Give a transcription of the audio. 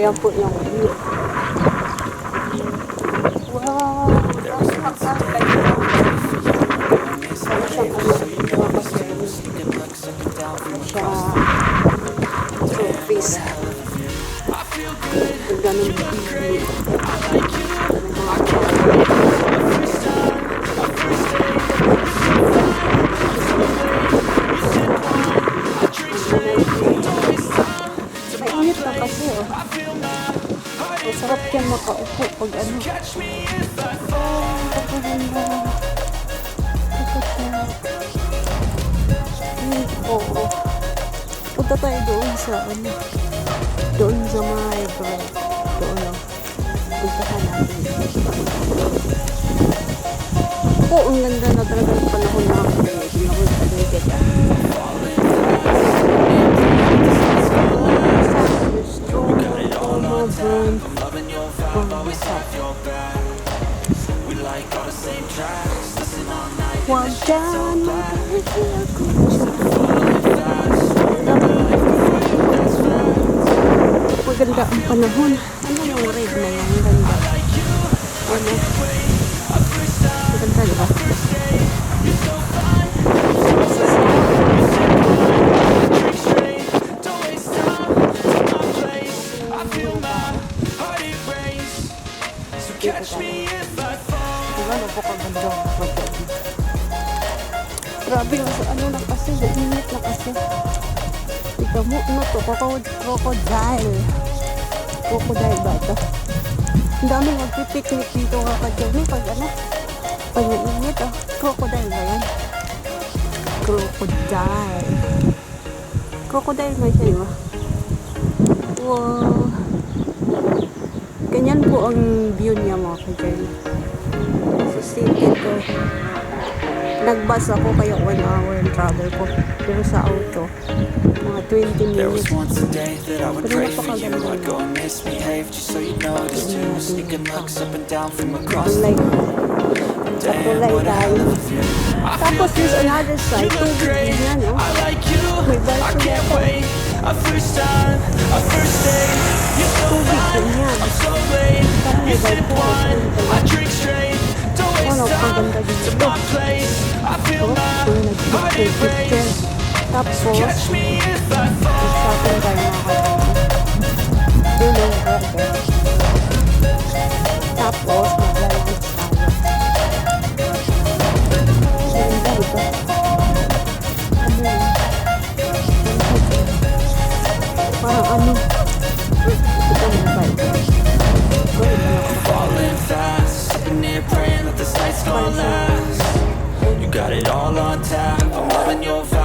Ayan po yung view. Wow! Napakaganda. Para siyang ano, mga kasero. Siya trophies. Ganda ng view. Kasi oh. Masarap yan makaupo pag ano. Siya. Hmm, Oo. Punta tayo doon sa ano. Doon sa may bread. Doon lang. Puntahan natin. Oo, ang ganda na talaga Huwag dyan ako Maganda ang panahon. Ano yung red na yan? Ganda. Ano? Diba, napakaganda ang pagkain. Grabe, mas ano na kasi, init na kasi. Ikaw mo, ano to, Crocod- crocodile. Crocodile ba ito? Ang dami magpipiknik dito kakadyan pag ano, pag mainit oh. Crocodile ba yan? Crocodile. Crocodile ba siya, di ba? Wow. Ganyan po ang view niya mga. Sa city ko. Nagbus ako kaya one hour ang travel ko. Pero sa auto, mga 20 There was minutes. once a day that I would Pero napakaganda go and misbehave just so you notice too Sneaking looks up and down from across Tulay. Damn, Katulay what a tayo. hell of a view I Tapos there's another side. Tubig din yan, no? Like May yata. wait A first time, a first date I'm so I drink straight Don't Oh, waste time place I feel Oh, Catch me if I fall that this night's gonna last You got it all on tap. I'm loving your vibe